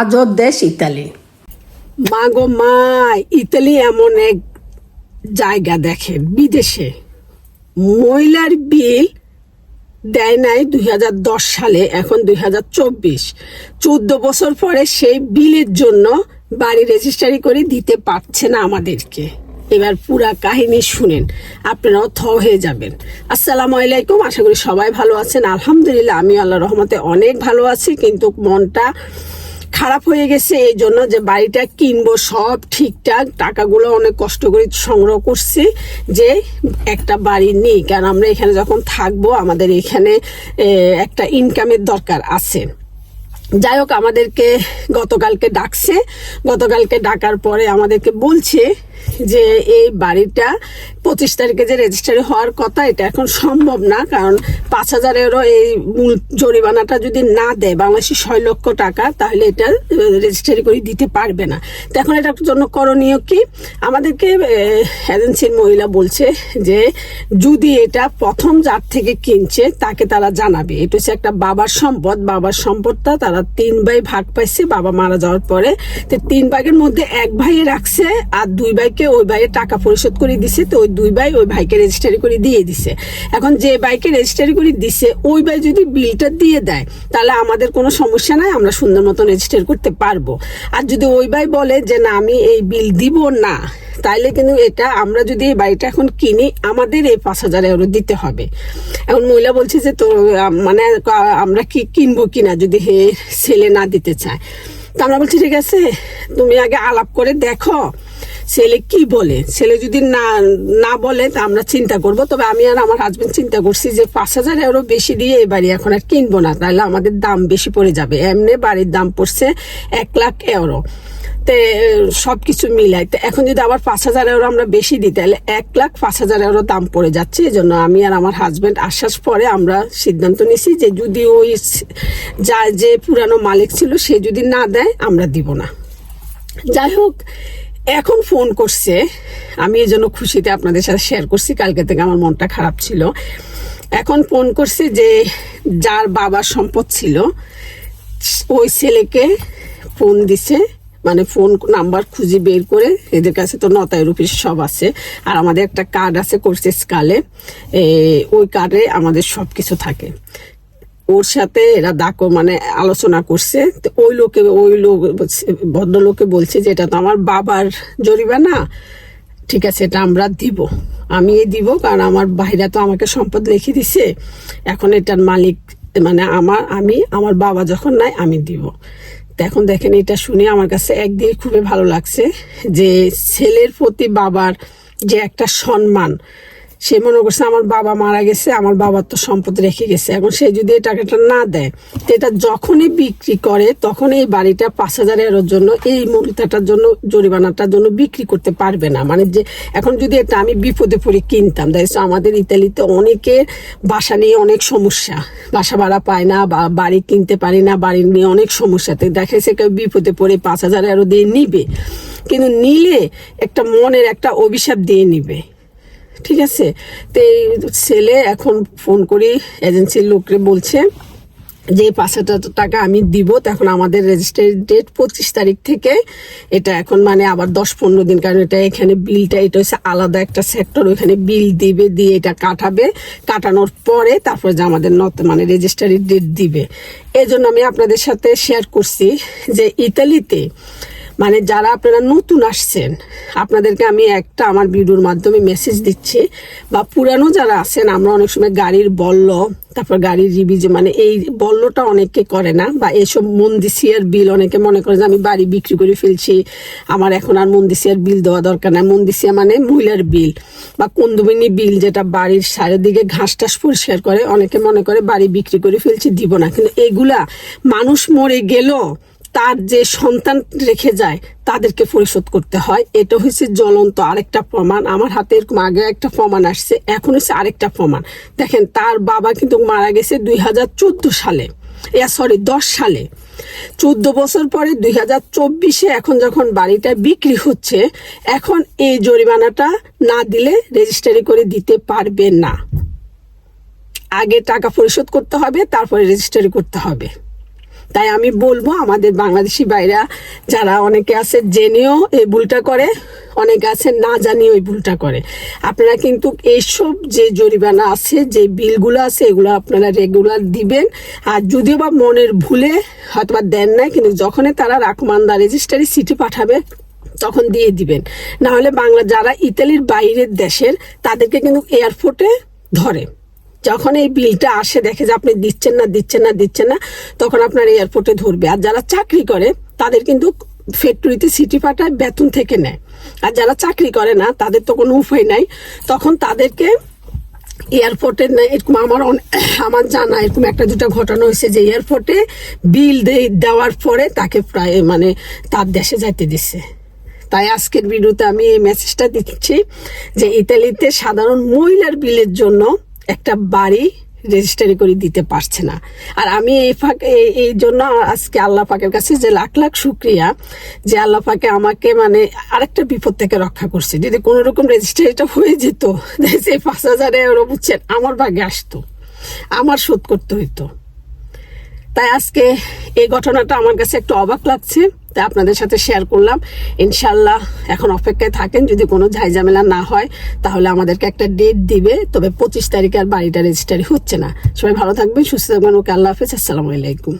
আজব দেশ ইতালি। মা গো মা ইতালি এমন এক জায়গা দেখে, বিদেশে। মহিলার বিল দেয় নাই দু হাজার দশ সালে, এখন দুই হাজার চব্বিশ। চোদ্দ বছর পরে সেই বিলের জন্য বাড়ি রেজিস্ট্রারি করে দিতে পারছে না আমাদেরকে। এবার পুরা কাহিনী শুনেন, আপনারাও থ হয়ে যাবেন। আসসালামু আলাইকুম, আশা করি সবাই ভালো আছেন। আলহামদুলিল্লাহ আমি আল্লাহ রহমতে অনেক ভালো আছি, কিন্তু মনটা খারাপ হয়ে গেছে এই জন্য যে বাড়িটা কিনবো, সব ঠিকঠাক, টাকাগুলো অনেক কষ্ট করে সংগ্রহ করছি যে একটা বাড়ি নিই। কারণ আমরা এখানে যখন থাকব, আমাদের এখানে একটা ইনকামের দরকার আছে। যাই হোক, আমাদেরকে গতকালকে ডাকছে। গতকালকে ডাকার পরে আমাদেরকে বলছে যে, এই বাড়িটা পঁচিশ তারিখে যে রেজিস্ট্রারি হওয়ার কথা, এটা এখন সম্ভব না। কারণ পাঁচ হাজারেরও এই মূল জরিমানাটা যদি না দেয় বাংলাদেশি ছয় লক্ষ টাকা, তাহলে এটা রেজিস্ট্রারি করে দিতে পারবে না। তো এখন এটার জন্য করণীয় কি? আমাদেরকে এজেন্সির মহিলা বলছে যে, যদি এটা প্রথম যার থেকে কিনছে, তাকে তারা জানাবে। এটা হচ্ছে একটা বাবার সম্পদ। বাবার সম্পদটা তারা তিন ভাই ভাগ পাইছে, বাবা মারা যাওয়ার পরে। তো তিন ভাগের মধ্যে এক ভাইয়ে রাখছে আর দুই ভাইকে ওই ভাইয়ের টাকা পরিশোধ করে দিছে, তো ওই দুই ভাই ওই ভাইকে রেজিস্ট্রারি করে দিয়ে দিছে। এখন যে ভাইকে রেজিস্ট্রারি করে দিছে, ওই ভাই যদি বিলটা দিয়ে দেয়, তাহলে আমাদের কোনো সমস্যা নাই, আমরা সুন্দর মতো রেজিস্টার করতে পারব। আর যদি ওই ভাই বলে যে, না, আমি এই বিল দিব না, তাইলে কিন্তু এটা আমরা যদি এই বাড়িটা এখন কিনি, আমাদের এই পাঁচ হাজার এউরো দিতে হবে। এখন মহিলা বলছে যে তো মানে আমরা কি কিনবো কিনা? যদি হে ছেলে না দিতে চায়। তো আমরা বলছি, ঠিক আছে, তুমি আগে আলাপ করে দেখো, ছেলে কি বলে? ছেলে যদি না না বলে, তা আমরা চিন্তা করব। তবে আমি আর আমার হাজবেন্ড চিন্তা করছি যে পাঁচ হাজার এরও বেশি দিয়ে এই বাড়ি এখন আর কিনবো না তাহলে আমাদের দাম বেশি পড়ে যাবে। এমনি বাড়ির দাম পড়ছে এক লাখ এউরো তে সব কিছু মিলাই। তো এখন যদি আবার পাঁচ হাজার এউরো আমরা বেশি দিই, তাহলে এক লাখ পাঁচ হাজার এউরো দাম পড়ে যাচ্ছে। এই জন্য আমি আর আমার হাজব্যান্ড আশ্বাস পরে আমরা সিদ্ধান্ত নিছি যে যদি ওই যা, যে পুরানো মালিক ছিল, সে যদি না দেয়, আমরা দিব না। যাই হোক, এখন ফোন করছে। আমি এই জন্য খুশিতে আপনাদের সাথে শেয়ার করছি। কালকে থেকে আমার মনটা খারাপ ছিল। এখন ফোন করছে যে যার বাবার সম্পদ ছিল, ওই ছেলেকে ফোন দিছে। মানে ফোন নাম্বার খুঁজে বের করে এদের কাছে তো নতায় রুপিস সব আছে। আর আমাদের একটা কার্ড আছে কোর্সেস কালে ওই কার্ডে আমাদের সব কিছু থাকে। ওর সাথে এরা ডাকো মানে আলোচনা করছে। তো ওই লোকে, ওই লোক, ভদ্রলোকে বলছে যে, এটা তো আমার বাবার জরিমানা। ঠিক আছে, এটা আমরা দিব। আমি দিব, কারণ আমার ভাইরা তো আমাকে সম্পদ লিখে দিছে। এখন এটার মালিক মানে আমার, আমি, আমার বাবা যখন নাই, আমি দিব। তো এখন দেখেন, এটা শুনে আমার কাছে একদিকে খুবই ভালো লাগছে যে ছেলের প্রতি বাবার যে একটা সম্মান সে মনে করছে আমার বাবা মারা গেছে, আমার বাবার তো সম্পদ রেখে গেছে। এখন সে যদি এই টাকাটা না দেয়, তো এটা যখনই বিক্রি করে তখন এই বাড়িটা পাঁচ হাজার এরোর জন্য, এই মূলটাটার জন্য, জরিমানাটার জন্য বিক্রি করতে পারবে না। মানে যে, এখন যদি এটা আমি বিপদে পড়ে কিনতাম তাই আমাদের ইতালিতে অনেকে বাসা নিয়ে অনেক সমস্যা। বাসা ভাড়া পায় না, বা বাড়ি কিনতে পারি না, বাড়ি নিয়ে অনেক সমস্যা। সমস্যাতে দেখে সে কেউ বিপদে পড়ে পাঁচ হাজার এরো দিয়ে নিবে। কিন্তু নিলে একটা মনের একটা অভিশাপ দিয়ে নিবে। ঠিক আছে? তো এই ছেলে এখন ফোন করি এজেন্সির লোকরে বলছে যে, পাঁচ হাজার টাকা আমি দিব তখন আমাদের রেজিস্ট্রারি ডেট পঁচিশ তারিখ থেকে এটা এখন মানে আবার দশ পনেরো দিন, কারণ এটা এখানে বিলটা, এটা হচ্ছে আলাদা একটা সেক্টর ওইখানে বিল দিবে, দিয়ে এটা কাটাবে। কাটানোর পরে তারপরে যে আমাদের নত মানে রেজিস্ট্রারি ডেট দিবে। এই জন্য আমি আপনাদের সাথে শেয়ার করছি যে, ইতালিতে মানে যারা আপনারা নতুন আসছেন, আপনাদেরকে আমি একটা আমার ভিডিওর মাধ্যমে মেসেজ দিচ্ছি। বা পুরানো যারা আছেন, আমরা অনেক সময় গাড়ির বল্ল, তারপর গাড়ির রিভিজে মানে এই বল্লটা অনেকে করে না, বা এইসব মন্দিসিয়ার বিল অনেকে মনে করে যে আমি বাড়ি বিক্রি করে ফেলছি, আমার এখন আর মন্দিসিয়ার বিল দেওয়া দরকার নাই। মন্দিসিয়া মানে মহিলার বিল বা কুন্দুমিনী বিল যেটা বাড়ির চারিদিকে ঘাস টাস পরিষ্কার করে, অনেকে মনে করে বাড়ি বিক্রি করে ফেলছি, দিব না। কিন্তু এগুলা মানুষ মরে গেল তার যে সন্তান রেখে যায়, তাদেরকে পরিশোধ করতে হয়। এটা হচ্ছে জ্বলন্ত আরেকটা প্রমাণ। আমার হাতে এরকম আগে একটা প্রমাণ আসছে, এখন হচ্ছে আরেকটা প্রমাণ। দেখেন, তার বাবা কিন্তু মারা গেছে দুই হাজার চোদ্দ সালে। সরি দশ সালে। চোদ্দ বছর পরে দুই হাজার চব্বিশে এখন যখন বাড়িটা বিক্রি হচ্ছে, এখন এই জরিমানাটা না দিলে রেজিস্ট্রারি করে দিতে পারবে না। আগে টাকা পরিশোধ করতে হবে, তারপরে রেজিস্ট্রারি করতে হবে। তাই আমি বলব আমাদের বাংলাদেশি বাইরা যারা অনেকে আছে জেনেও এই ভুলটা করে, অনেকে আছে না জানিয়েও ওই ভুলটা করে। আপনারা কিন্তু এইসব যে জরিমানা আছে, যে বিলগুলো আছে, এগুলো আপনারা রেগুলার দিবেন। আর যদিও বা মনের ভুলে হয়তো বা দেন নাই, কিন্তু যখনই তারা রাকমান্দা রেজিস্ট্রারি সিটি পাঠাবে, তখন দিয়ে দিবেন। না হলে বাংলা যারা ইতালির বাইরের দেশের, তাদেরকে কিন্তু এয়ারপোর্টে ধরে। যখন এই বিলটা আসে, দেখে যে আপনি দিচ্ছেন না দিচ্ছেন না দিচ্ছেন না, তখন আপনার এয়ারপোর্টে ধরবে। আর যারা চাকরি করে, তাদের কিন্তু ফ্যাক্টরিতে সিটি পাঠায়, বেতন থেকে নেয়। আর যারা চাকরি করে না, তাদের তো কোনো উপায় নাই। তখন তাদেরকে এয়ারপোর্টে এরকম আমার আমার জানা এরকম একটা দুটো ঘটনা হয়েছে যে এয়ারপোর্টে বিল দেওয়ার পরে তাকে প্রায় মানে তার দেশে যাইতে দিচ্ছে তাই আজকের ভিডিওতে আমি এই মেসেজটা দিচ্ছি যে ইতালিতে সাধারণ মহিলার বিলের জন্য একটা বাড়ি রেজিস্টারি করে দিতে পারছে না। আর আমি এই ফাঁকে এই- জন্য আজকে আল্লাহ পাকের কাছে যে লাখ লাখ শুক্রিয়া যে আল্লাহ পাকে আমাকে মানে আরেকটা বিপদ থেকে রক্ষা করছে। যদি কোনো রকম রেজিস্ট্রিটা হয়ে যেত সেই পাঁচ হাজারে ওরা বুঝছেন, আমার ভাগে আসতো, আমার শোধ করতে হইতো। তাই আজকে এই ঘটনাটা আমার কাছে একটু অবাক লাগছে, তাই আপনাদের সাথে শেয়ার করলাম। ইনশাল্লাহ এখন অপেক্ষায় থাকেন, যদি কোনো ঝাইঝামেলা না হয়, তাহলে আমাদেরকে একটা ডেট দিবে, তবে পঁচিশ তারিখে আর বাড়িটা রেজিস্টারি হচ্ছে না। সবাই ভালো থাকবেন, সুস্থ থাকবেন, ওকে আল্লাহ হাফিজ, আসসালামু আলাইকুম।